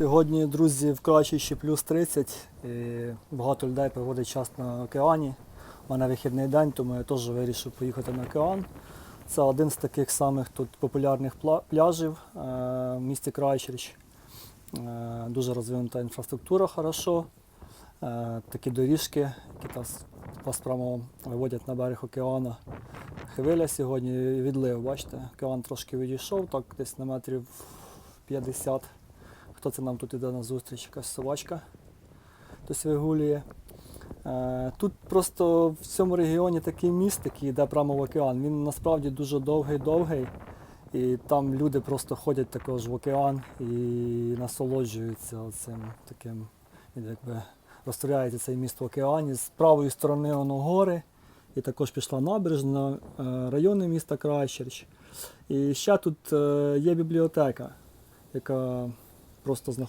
Сьогодні, друзі, в Крачищі плюс 30. І багато людей проводить час на океані. У мене вихідний день, тому я теж вирішив поїхати на океан. Це один з таких самих тут популярних пляжів е, в місті Крайчерч. Е, Дуже розвинута інфраструктура, хорошо. Е, Такі доріжки, які нас вас прямо виводять на берег океану. Хвиля сьогодні відлив, бачите, океан трошки відійшов, так десь на метрів 50. Хто це нам тут іде на зустріч? Якась собачка хтось вигулює. Е, Тут просто в цьому регіоні такий міст, який йде прямо в океан. Він насправді дуже довгий-довгий. І там люди просто ходять також в океан і насолоджуються цим таким, якби розтворяється цей міст в океані. З правої сторони воно гори, і також пішла набережна, е, райони міста Крайчерч. І ще тут е, є бібліотека, яка просто знаходиться.